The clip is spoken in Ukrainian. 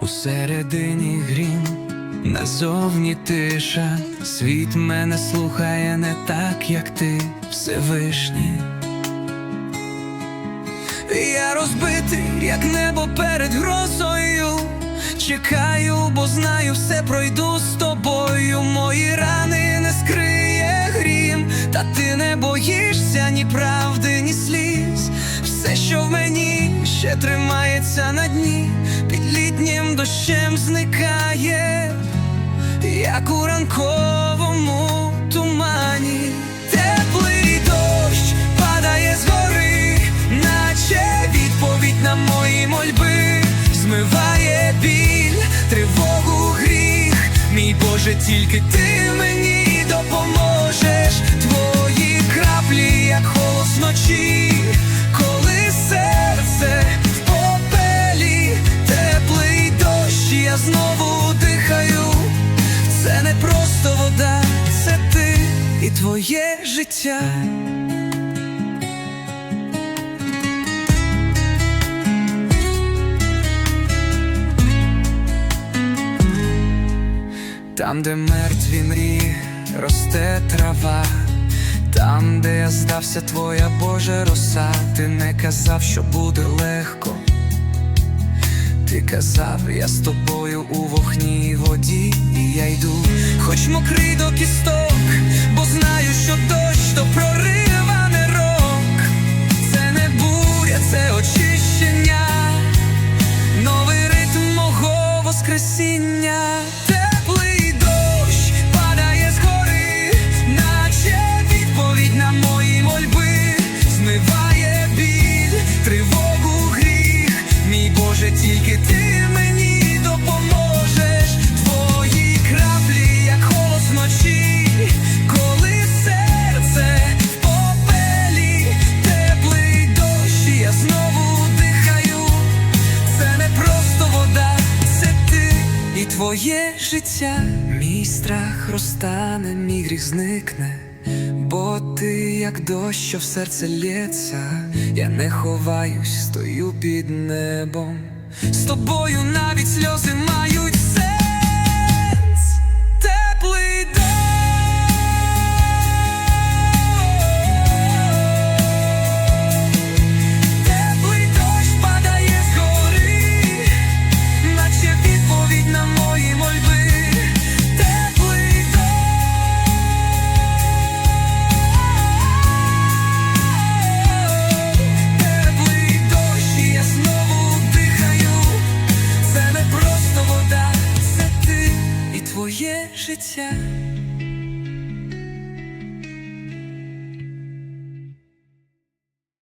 Усередині грім, назовні тиша, світ мене слухає не так, як ти, Всевишній. Я розбитий, як небо перед грозою. Чекаю, бо знаю, все пройду з тобою. Мої рани не скриє грім, та ти не боїшся ні правди, ні сліз. Все, що в мені ще тримається на дні, літнім дощем зникає, як у ранковому тумані. Теплий дощ падає згори, наче відповідь на мої мольби, змиває біль, тривогу, гріх. Мій Боже, тільки ти мені допоможеш. Твої краплі, як холос вночі, знову дихаю. Це не просто вода, це ти і твоє життя. Там, де мертві мрії, росте трава, там, де я здався, твоя Божа роса, ти не казав, що буде легко. Ти казав, я з тобою у вогні воді, і я йду, хоч мокрий до кісток, бо знаю, що дощ то прорива твоє життя. Мій страх розтане, мій гріх зникне. Бо ти, як дощ, що в серце лється, я не ховаюсь, стою під небом. З тобою навіть сльози мають сенс. Це не